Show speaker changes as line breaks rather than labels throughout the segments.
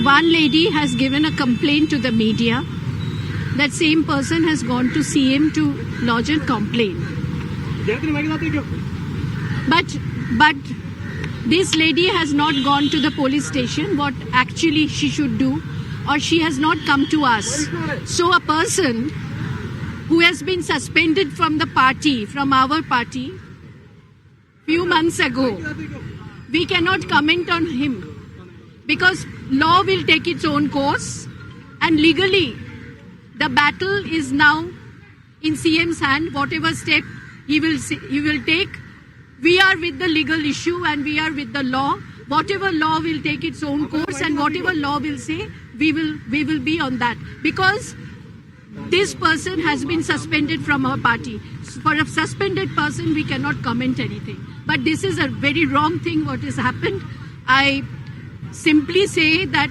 One lady has given a complaint to the media. That same person has gone to CM to lodge a complaint. But but this lady has not gone to the police station what actually she should do or she has not come to us. So a person who has been suspended from the party, from our party, few months ago, we cannot comment on him because law will take its own course, and legally, the battle is now in CM's hand. Whatever step he will he will take, we are with the legal issue and we are with the law. Whatever law will take its own course, and whatever law will say, we will we will be on that because this person has been suspended from our party. For a suspended person, we cannot comment anything. But this is a very wrong thing what has happened. I simply say that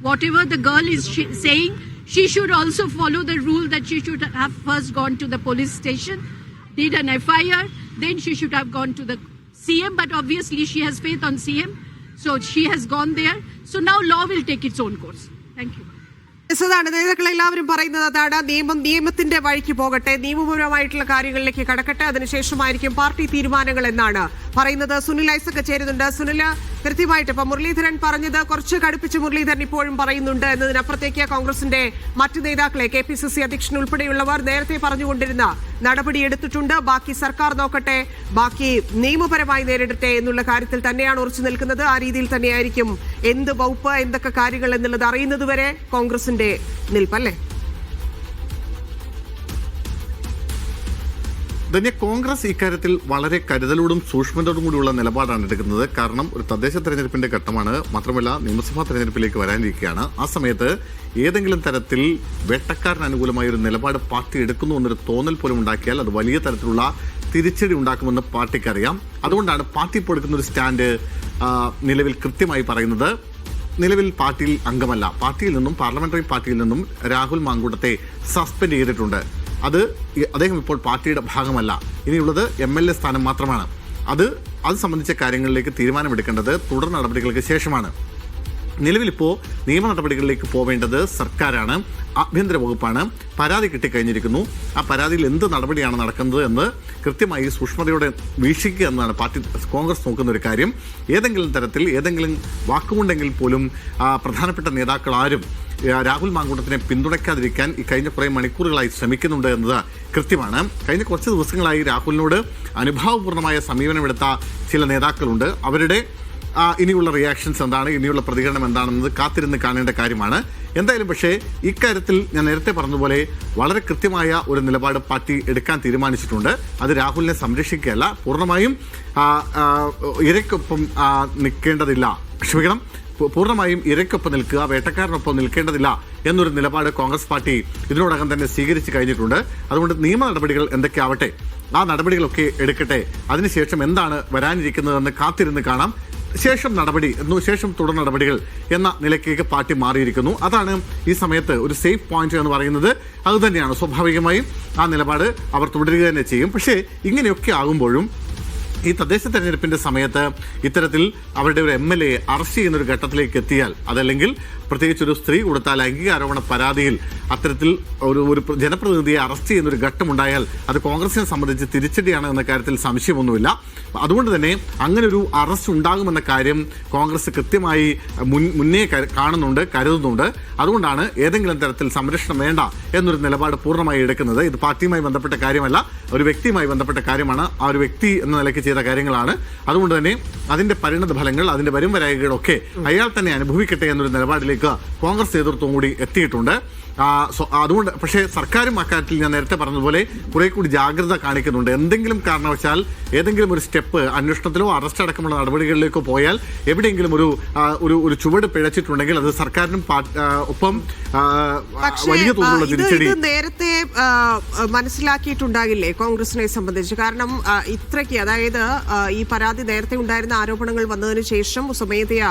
whatever the girl is sh- saying, she should also follow the rule that she should have first gone to the police station, did an FIR, then she should have gone to the CM. But obviously, she has faith on CM, so she has gone there. So now law will take its own course. Thank you. ാണ്
നേതാക്കൾ എല്ലാവരും പറയുന്നത് അതാണ് നിയമം നിയമത്തിന്റെ വഴിക്ക് പോകട്ടെ നിയമപരമായിട്ടുള്ള കാര്യങ്ങളിലേക്ക് കടക്കട്ടെ അതിനുശേഷമായിരിക്കും പാർട്ടി തീരുമാനങ്ങൾ എന്നാണ് പറയുന്നത് സുനിൽ ഐസക് ചേരുന്നുണ്ട് സുനിൽ കൃത്യമായിട്ട് ഇപ്പൊ മുരളീധരൻ പറഞ്ഞത് കുറച്ച് കടുപ്പിച്ച് മുരളീധരൻ ഇപ്പോഴും പറയുന്നുണ്ട് എന്നതിനപ്പുറത്തേക്ക് കോൺഗ്രസിന്റെ മറ്റു നേതാക്കളെ കെ പി സി സി അധ്യക്ഷൻ ഉൾപ്പെടെയുള്ളവർ നേരത്തെ പറഞ്ഞുകൊണ്ടിരുന്ന നടപടി എടുത്തിട്ടുണ്ട്. ബാക്കി സർക്കാർ നോക്കട്ടെ ബാക്കി നിയമപരമായി നേരിടട്ടെ എന്നുള്ള കാര്യത്തിൽ തന്നെയാണ് ഉറച്ചു നിൽക്കുന്നത്. ആ രീതിയിൽ തന്നെയായിരിക്കും എന്ത് വകുപ്പ് എന്തൊക്കെ കാര്യങ്ങൾ എന്നുള്ളത് അറിയുന്നതുവരെ കോൺഗ്രസിന്റെ നിൽപ്പല്ലേ?
ധന്യ കോൺഗ്രസ് ഇക്കാര്യത്തിൽ വളരെ കരുതലോടും സൂക്ഷ്മതയോടും കൂടിയുള്ള നിലപാടാണ് എടുക്കുന്നത്. കാരണം ഒരു തദ്ദേശ തെരഞ്ഞെടുപ്പിന്റെ ഘട്ടമാണ്. മാത്രമല്ല നിയമസഭാ തെരഞ്ഞെടുപ്പിലേക്ക് വരാനിരിക്കുകയാണ്. ആ സമയത്ത് ഏതെങ്കിലും തരത്തിൽ വേട്ടക്കാരന് അനുകൂലമായ ഒരു നിലപാട് പാർട്ടി എടുക്കുന്നു എന്നൊരു തോന്നൽ പോലും ഉണ്ടാക്കിയാൽ അത് വലിയ തരത്തിലുള്ള തിരിച്ചടി ഉണ്ടാക്കുമെന്ന് പാർട്ടിക്കറിയാം. അതുകൊണ്ടാണ് പാർട്ടി ഇപ്പോൾ എടുക്കുന്ന ഒരു സ്റ്റാൻഡ് നിലവിൽ കൃത്യമായി പറയുന്നത്. നിലവിൽ പാർട്ടിയിൽ അംഗമല്ല. പാർട്ടിയിൽ നിന്നും പാർലമെന്ററി പാർട്ടിയിൽ നിന്നും രാഹുൽ മാങ്കൂട്ടത്തെ സസ്പെൻഡ് ചെയ്തിട്ടുണ്ട്. അത് അദ്ദേഹം ഇപ്പോൾ പാർട്ടിയുടെ ഭാഗമല്ല. ഇനിയുള്ളത് എം എൽ എ സ്ഥാനം മാത്രമാണ്. അത് അത് സംബന്ധിച്ച കാര്യങ്ങളിലേക്ക് തീരുമാനമെടുക്കേണ്ടത് തുടർ നടപടികൾക്ക് ശേഷമാണ്. നിലവിലിപ്പോൾ നിയമ നടപടികളിലേക്ക് പോവേണ്ടത് സർക്കാരാണ്. ആഭ്യന്തര വകുപ്പാണ്. പരാതി കിട്ടിക്കഴിഞ്ഞിരിക്കുന്നു. ആ പരാതിയിൽ എന്ത് നടപടിയാണ് നടക്കുന്നത് എന്ന് കൃത്യമായി സൂക്ഷ്മതയോടെ വീക്ഷിക്കുക എന്നതാണ് പാർട്ടി കോൺഗ്രസ് നോക്കുന്ന ഒരു കാര്യം. ഏതെങ്കിലും തരത്തിൽ ഏതെങ്കിലും വാക്കുമുണ്ടെങ്കിൽ പോലും പ്രധാനപ്പെട്ട നേതാക്കൾ ആരും രാഹുൽ മാങ്കൂട്ടത്തിനെ പിന്തുണയ്ക്കാതിരിക്കാൻ ഈ കഴിഞ്ഞ കുറേ മണിക്കൂറുകളായി ശ്രമിക്കുന്നുണ്ട് എന്നത് കൃത്യമാണ്. കഴിഞ്ഞ കുറച്ച് ദിവസങ്ങളായി രാഹുലിനോട് അനുഭാവപൂർണമായ സമീപനമെടുത്ത ചില നേതാക്കളുണ്ട്. അവരുടെ ഇനിയുള്ള റിയാക്ഷൻസ് എന്താണ് ഇനിയുള്ള പ്രതികരണം എന്താണെന്നത് കാത്തിരുന്ന് കാണേണ്ട കാര്യമാണ്. എന്തായാലും പക്ഷേ ഇക്കാര്യത്തിൽ ഞാൻ നേരത്തെ പറഞ്ഞതുപോലെ വളരെ കൃത്യമായ ഒരു നിലപാട് പാർട്ടി എടുക്കാൻ തീരുമാനിച്ചിട്ടുണ്ട്. അത് രാഹുലിനെ സംരക്ഷിക്കുകയല്ല പൂർണമായും ഇരയ്ക്കൊപ്പം നിൽക്കേണ്ടതില്ല. ക്ഷമിക്കണം. പൂർണമായും ഇരയ്ക്കൊപ്പം നിൽക്കുക വേട്ടക്കാരനൊപ്പം നിൽക്കേണ്ടതില്ല എന്നൊരു നിലപാട് കോൺഗ്രസ് പാർട്ടി ഇതിനോടകം തന്നെ സ്വീകരിച്ചു കഴിഞ്ഞിട്ടുണ്ട്. അതുകൊണ്ട് നിയമ നടപടികൾ എന്തൊക്കെയാവട്ടെ ആ നടപടികളൊക്കെ എടുക്കട്ടെ. അതിനുശേഷം എന്താണ് വരാനിരിക്കുന്നതെന്ന് കാത്തിരുന്ന് കാണാം. ശേഷം നടപടി എന്നു ശേഷം തുടർ നടപടികൾ എന്ന നിലയ്ക്കേക്ക് പാർട്ടി മാറിയിരിക്കുന്നു. അതാണ് ഈ സമയത്ത് ഒരു സേഫ് പോയിന്റ് എന്ന് പറയുന്നത്. അതുതന്നെയാണ് സ്വാഭാവികമായും ആ നിലപാട് അവർ തുടരുക തന്നെ ചെയ്യും. പക്ഷേ ഇങ്ങനെയൊക്കെ ആകുമ്പോഴും ഈ തദ്ദേശ തെരഞ്ഞെടുപ്പിന്റെ സമയത്ത് ഇത്തരത്തിൽ അവരുടെ ഒരു എം എൽ എ അറസ്റ്റ് ചെയ്യുന്ന ഒരു ഘട്ടത്തിലേക്ക് എത്തിയാൽ അതല്ലെങ്കിൽ പ്രത്യേകിച്ച് ഒരു സ്ത്രീ കൊടുത്ത ലൈംഗിക ആരോപണ പരാതിയിൽ അത്തരത്തിൽ ഒരു ഒരു പ്ര- ജനപ്രതിനിധിയെ അറസ്റ്റ് ചെയ്യുന്ന ഒരു ഘട്ടമുണ്ടായാൽ അത് കോൺഗ്രസിനെ സംബന്ധിച്ച് തിരിച്ചടിയാണ് എന്ന കാര്യത്തിൽ സംശയമൊന്നുമില്ല. അതുകൊണ്ട് തന്നെ അങ്ങനെ ഒരു അറസ്റ്റ് ഉണ്ടാകുമെന്ന കാര്യം കോൺഗ്രസ് കൃത്യമായി മുൻ മുന്നേ കാണുന്നുണ്ട് കരുതുന്നുണ്ട്. അതുകൊണ്ടാണ് ഏതെങ്കിലും തരത്തിൽ സംരക്ഷണം വേണ്ട എന്നൊരു നിലപാട് പൂർണമായി എടുക്കുന്നത്. ഇത് പാർട്ടിയുമായി ബന്ധപ്പെട്ട കാര്യമല്ല ഒരു വ്യക്തിയുമായി ബന്ധപ്പെട്ട കാര്യമാണ്. ആ ഒരു വ്യക്തി എന്ന നിലയ്ക്ക് ചെയ്ത കാര്യങ്ങളാണ്. അതുകൊണ്ട് തന്നെ അതിന്റെ പരിണത ഫലങ്ങൾ അതിന്റെ വരും വരായികളൊക്കെ അയാൾ തന്നെ അനുഭവിക്കട്ടെ എന്നൊരു നിലപാടിലേക്ക് കോൺഗ്രസ് നേതൃത്വം കൂടി എത്തിയിട്ടുണ്ട്. അതുകൊണ്ട് പക്ഷേ സർക്കാരും അക്കാര്യത്തിൽ ഞാൻ നേരത്തെ പറഞ്ഞതുപോലെ കുറെ കൂടി ജാഗ്രത കാണിക്കുന്നുണ്ട്. എന്തെങ്കിലും കാരണവശാൽ ഏതെങ്കിലും ഒരു സ്റ്റെപ്പ് അന്വേഷണത്തിലോ അറസ്റ്റ് അടക്കമുള്ള നടപടികളിലേക്കോ പോയാൽ എവിടെയെങ്കിലും ഒരു ഒരു ഒരു ചുവട് പിഴച്ചിട്ടുണ്ടെങ്കിൽ അത് സർക്കാരിനും ഒപ്പം വലിയ തോതിലുള്ള തിരിച്ചടി
നേരത്തെ മനസ്സിലാക്കിയിട്ടുണ്ടാകില്ലേ കോൺഗ്രസിനെ സംബന്ധിച്ച്? കാരണം ഇത്രയ്ക്ക് അതായത് ഈ പരാതി നേരത്തെ ഉണ്ടായിരുന്ന ആരോപണങ്ങൾ വന്നതിന് ശേഷം സ്വമേധയാ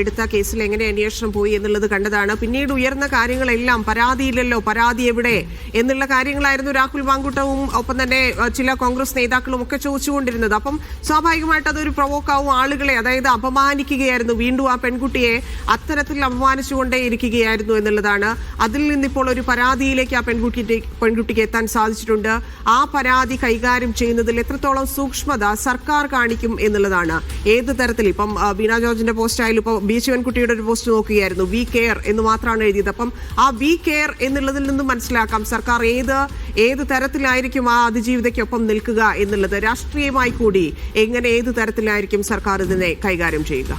എടുത്ത കേസിൽ എങ്ങനെ അന്വേഷണം പോയി എന്നുള്ളത് കണ്ടതാണ്. പിന്നീട് ഉയർന്ന കാര്യങ്ങളെല്ലാം പരാതിയില്ലല്ലോ പരാതി എവിടെ? എന്നുള്ള കാര്യങ്ങളായിരുന്നു രാഹുൽ മാങ്കൂട്ടവും ഒപ്പം തന്നെ ചില കോൺഗ്രസ് നേതാക്കളും ഒക്കെ ചോദിച്ചത്. അപമാനിച്ചുകൊണ്ടിരുന്നത് അപ്പം സ്വാഭാവികമായിട്ട് അതൊരു പ്രൊവോക്കാവും ആളുകളെ അതായത് അപമാനിക്കുകയായിരുന്നു വീണ്ടും ആ പെൺകുട്ടിയെ അത്തരത്തിൽ അപമാനിച്ചുകൊണ്ടേ ഇരിക്കുകയായിരുന്നു എന്നുള്ളതാണ്. അതിൽ നിന്നിപ്പോൾ ഒരു പരാതിയിലേക്ക് ആ പെൺകുട്ടി പെൺകുട്ടിക്ക് എത്താൻ സാധിച്ചിട്ടുണ്ട്. ആ പരാതി കൈകാര്യം ചെയ്യുന്നതിൽ എത്രത്തോളം സൂക്ഷ്മത സർക്കാർ കാണിക്കും എന്നുള്ളതാണ്. ഏത് തരത്തിൽ? ഇപ്പം വീണ ജോർജിന്റെ പോസ്റ്റ് ആയാലും ഇപ്പോൾ ബി ശിവൻകുട്ടിയുടെ ഒരു പോസ്റ്റ് നോക്കുകയായിരുന്നു. വി കെയർ എന്ന് മാത്രമാണ് എഴുതിയത്. അപ്പം ആ വി കെയർ എന്നുള്ളതിൽ നിന്നും മനസ്സിലാക്കാം. സർക്കാർ ഏത് ഏത് തരത്തിലായിരിക്കും ആ അതിജീവിതയ്ക്കൊപ്പം നിൽക്കുക എന്നുള്ളത്. രാഷ്ട്രീയമായി കൂടി എങ്ങനെ ഏത് തരത്തിലായിരിക്കും സർക്കാർ ഇതിനെ കൈകാര്യം ചെയ്യുക?